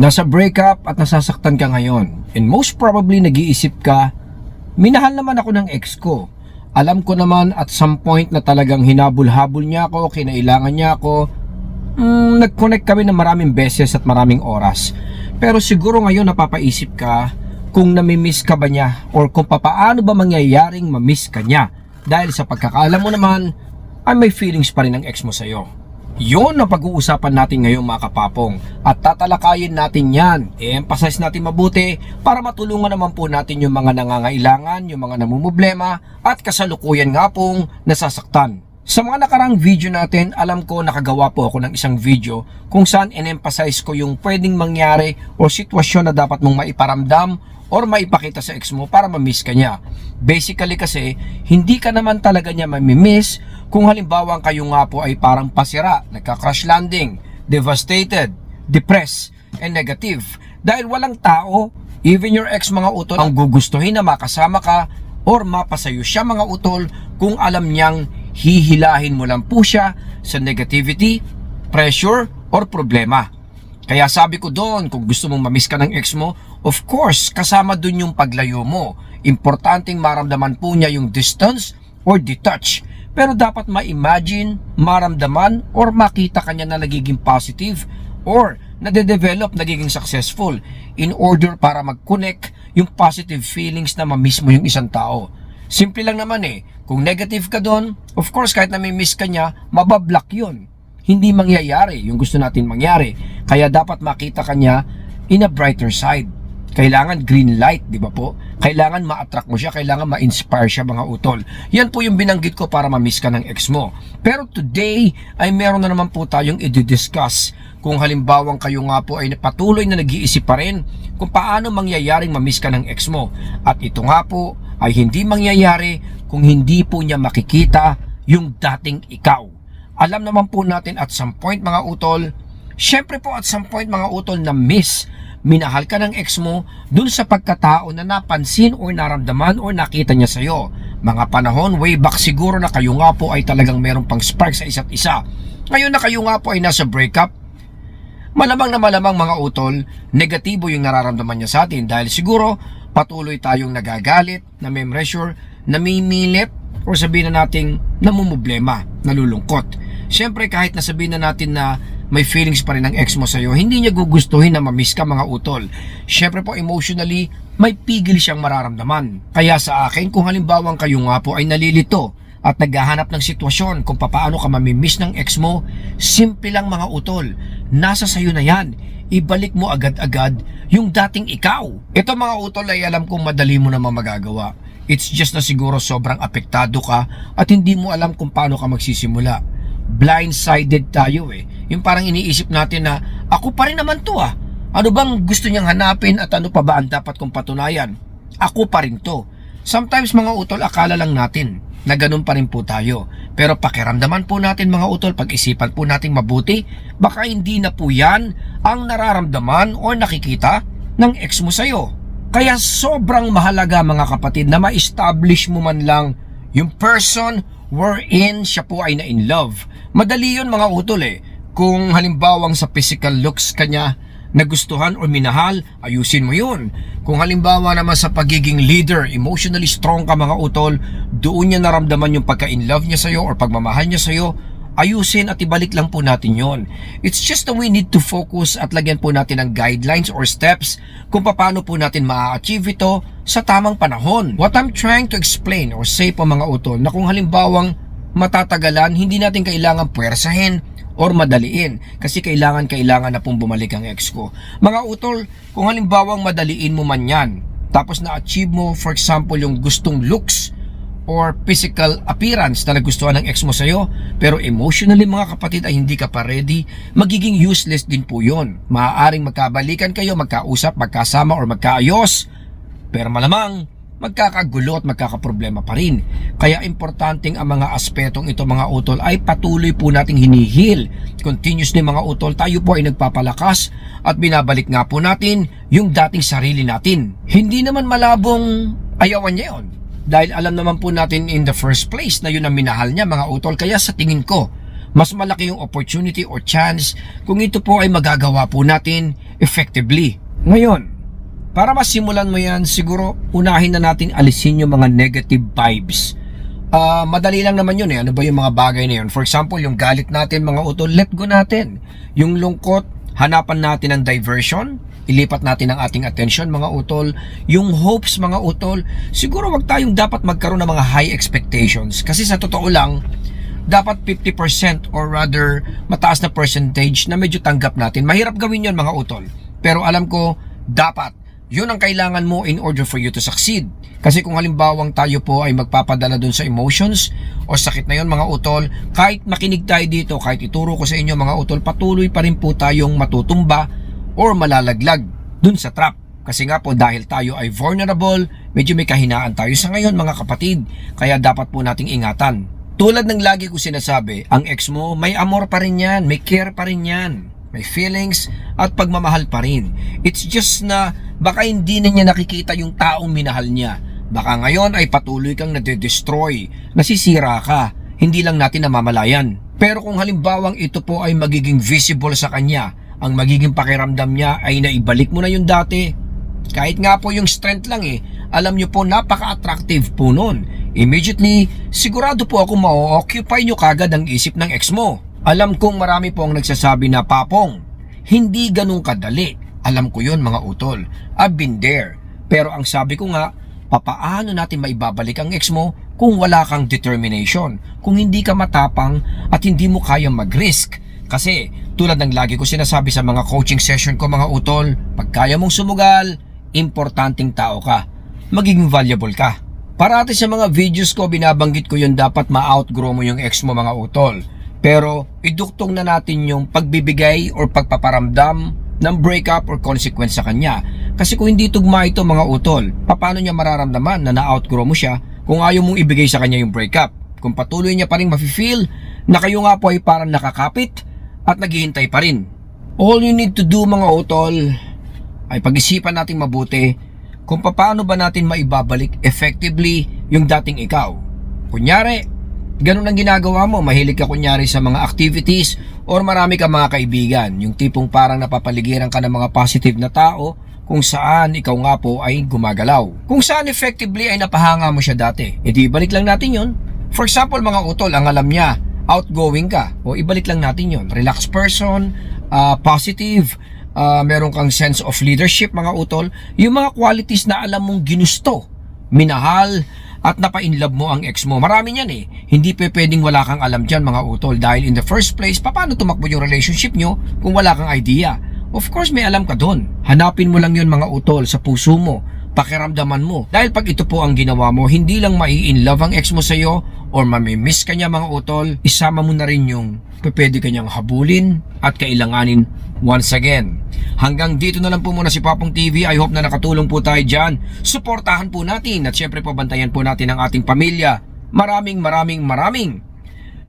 Nasa breakup at nasasaktan ka ngayon. And most probably nag-iisip ka, minahal naman ako ng ex ko. Alam ko naman at some point na talagang hinabol-habol niya ako, kinailangan niya ako. Mm, nag-connect kami ng maraming beses at maraming oras. Pero siguro ngayon napapaisip ka kung namimiss ka ba niya or kung papaano ba mangyayaring mamiss ka niya. Dahil sa pagkakaalam mo naman, ay may feelings pa rin ng ex mo sa'yo. Yun ang pag-uusapan natin ngayon mga kapapong at tatalakayin natin yan. I-emphasize natin mabuti para matulungan naman po natin yung mga nangangailangan, yung mga namumblema at kasalukuyan nga pong nasasaktan. Sa mga nakarang video natin, alam ko nakagawa po ako ng isang video kung saan in-emphasize ko yung pwedeng mangyari o sitwasyon na dapat mong maiparamdam or maipakita sa ex mo para ma-miss ka niya. Basically kasi, hindi ka naman talaga niya mamimiss kung halimbawa kayo nga po ay parang pasira, nagka-crash landing, devastated, depressed, and negative. Dahil walang tao, even your ex mga utol, ang gugustuhin na makasama ka or mapasayo siya mga utol kung alam niyang hihilahin mo lang po siya sa negativity, pressure, or problema. Kaya sabi ko doon, kung gusto mong mamiss ka ng ex mo, of course, kasama doon yung paglayo mo. Importanteng maramdaman po niya yung distance or detach. Pero dapat ma-imagine, maramdaman, or makita kanya na nagiging positive or nade-develop, nagiging successful in order para mag-connect yung positive feelings na mamiss mo yung isang tao. Simple lang naman eh. Kung negative ka doon, of course kahit na may miss ka niya, mabablock yun hindi mangyayari yung gusto natin mangyari. Kaya dapat makita kanya in a brighter side. Kailangan green light, di ba po? Kailangan ma-attract mo siya, kailangan ma-inspire siya mga utol. Yan po yung binanggit ko para ma-miss ka ng ex mo. Pero today ay meron na naman po tayong i-discuss kung halimbawang kayo nga po ay patuloy na nag-iisip pa rin kung paano mangyayaring ma-miss ka ng ex mo. At ito nga po ay hindi mangyayari kung hindi po niya makikita yung dating ikaw alam naman po natin at some point mga utol, syempre po at some point mga utol na miss, minahal ka ng ex mo dun sa pagkatao na napansin or naramdaman or nakita niya sa'yo. Mga panahon way back siguro na kayo nga po ay talagang merong pang spark sa isa't isa. Ngayon na kayo nga po ay nasa breakup, malamang na malamang mga utol, negatibo yung nararamdaman niya sa atin dahil siguro patuloy tayong nagagalit, na may pressure, namimilit, or sabihin na nating namumblema, nalulungkot. Siyempre kahit nasabihin na natin na may feelings pa rin ng ex mo sa'yo, hindi niya gugustuhin na mamiss ka mga utol. Siyempre po emotionally, may pigil siyang mararamdaman. Kaya sa akin, kung halimbawang kayo nga po ay nalilito at naghahanap ng sitwasyon kung paano ka mamimiss ng ex mo, simple lang mga utol. Nasa sayo na yan. Ibalik mo agad-agad yung dating ikaw. Ito mga utol ay alam kong madali mo naman magagawa. It's just na siguro sobrang apektado ka at hindi mo alam kung paano ka magsisimula blindsided tayo eh. Yung parang iniisip natin na ako pa rin naman to ah. Ano bang gusto niyang hanapin at ano pa ba ang dapat kong patunayan? Ako pa rin to. Sometimes mga utol akala lang natin na ganun pa rin po tayo. Pero pakiramdaman po natin mga utol, pag-isipan po natin mabuti, baka hindi na po yan ang nararamdaman o nakikita ng ex mo sa'yo. Kaya sobrang mahalaga mga kapatid na ma-establish mo man lang yung person wherein siya po ay na in love. Madali yun mga utol eh. Kung halimbawang sa physical looks kanya nagustuhan o minahal, ayusin mo yun. Kung halimbawa naman sa pagiging leader, emotionally strong ka mga utol, doon niya naramdaman yung pagka-in love niya sa'yo or pagmamahal niya sa'yo, ayusin at ibalik lang po natin yon. It's just that we need to focus at lagyan po natin ng guidelines or steps kung paano po natin ma-achieve ito sa tamang panahon. What I'm trying to explain or say po mga utol na kung halimbawang matatagalan, hindi natin kailangan puwersahin or madaliin kasi kailangan kailangan na pong bumalik ang ex ko. Mga utol, kung halimbawang madaliin mo man yan, tapos na-achieve mo for example yung gustong looks or physical appearance na nagustuhan ng ex mo sa'yo, pero emotionally mga kapatid ay hindi ka pa ready, magiging useless din po yon. Maaaring magkabalikan kayo, magkausap, magkasama or magkaayos, pero malamang magkakagulo at magkakaproblema pa rin. Kaya importanteng ang mga aspetong ito mga utol ay patuloy po nating hinihil. Continuously mga utol, tayo po ay nagpapalakas at binabalik nga po natin yung dating sarili natin. Hindi naman malabong ayawan niya yon. Dahil alam naman po natin in the first place na yun ang minahal niya mga utol. Kaya sa tingin ko, mas malaki yung opportunity or chance kung ito po ay magagawa po natin effectively. Ngayon, para masimulan mo yan, siguro unahin na natin alisin yung mga negative vibes. Ah, madali lang naman yun eh. Ano ba yung mga bagay na yun? For example, yung galit natin, mga utol, let go natin. Yung lungkot, hanapan natin ng diversion. Ilipat natin ang ating attention, mga utol. Yung hopes, mga utol, siguro wag tayong dapat magkaroon ng mga high expectations. Kasi sa totoo lang, dapat 50% or rather mataas na percentage na medyo tanggap natin. Mahirap gawin yon mga utol. Pero alam ko, dapat yun ang kailangan mo in order for you to succeed. Kasi kung halimbawang tayo po ay magpapadala dun sa emotions o sakit na yun mga utol, kahit makinig tayo dito, kahit ituro ko sa inyo mga utol, patuloy pa rin po tayong matutumba or malalaglag dun sa trap. Kasi nga po dahil tayo ay vulnerable, medyo may kahinaan tayo sa ngayon mga kapatid. Kaya dapat po nating ingatan. Tulad ng lagi ko sinasabi, ang ex mo may amor pa rin yan, may care pa rin yan. May feelings at pagmamahal pa rin. It's just na baka hindi na niya nakikita yung taong minahal niya. Baka ngayon ay patuloy kang nade-destroy, nasisira ka, hindi lang natin namamalayan. Pero kung halimbawang ito po ay magiging visible sa kanya, ang magiging pakiramdam niya ay naibalik mo na yung dati. Kahit nga po yung strength lang eh, alam niyo po napaka-attractive po nun. Immediately, sigurado po ako ma-occupy niyo kagad ang isip ng ex mo. Alam kong marami po ang nagsasabi na papong, hindi ganun kadali. Alam ko yon mga utol. I've been there. Pero ang sabi ko nga, papaano natin maibabalik ang ex mo kung wala kang determination, kung hindi ka matapang at hindi mo kayang mag-risk. Kasi tulad ng lagi ko sinasabi sa mga coaching session ko mga utol, pag kaya mong sumugal, importanteng tao ka. Magiging valuable ka. Parati sa mga videos ko binabanggit ko yun dapat ma-outgrow mo yung ex mo mga utol. Pero iduktong na natin yung pagbibigay or pagpaparamdam ng breakup or consequence sa kanya. Kasi kung hindi tugma ito mga utol, paano niya mararamdaman na na-outgrow mo siya kung ayaw mong ibigay sa kanya yung breakup? Kung patuloy niya pa rin mafe-feel na kayo nga po ay parang nakakapit at naghihintay pa rin. All you need to do mga utol ay pag-isipan natin mabuti kung paano ba natin maibabalik effectively yung dating ikaw. Kunyari, ganun ang ginagawa mo, mahilig ka kunyari sa mga activities or marami ka mga kaibigan, yung tipong parang napapaligiran ka ng mga positive na tao kung saan ikaw nga po ay gumagalaw. Kung saan effectively ay napahanga mo siya dati, edi ibalik lang natin yon. For example mga utol, ang alam niya, outgoing ka, o ibalik lang natin yon. Relaxed person, ah, positive, ah, meron kang sense of leadership mga utol, yung mga qualities na alam mong ginusto, minahal, at napa-inlove mo ang ex mo. Marami yan eh. Hindi pe pwedeng wala kang alam dyan mga utol dahil in the first place, paano tumakbo yung relationship nyo kung wala kang idea? Of course may alam ka doon. Hanapin mo lang yun mga utol sa puso mo, pakiramdaman mo. Dahil pag ito po ang ginawa mo, hindi lang mai-inlove ang ex mo sa'yo or mamimiss ka niya mga utol, isama mo na rin yung pwede kanyang habulin at kailanganin once again. Hanggang dito na lang po muna si Papong TV. I hope na nakatulong po tayo dyan. Suportahan po natin at syempre po bantayan po natin ang ating pamilya. Maraming maraming maraming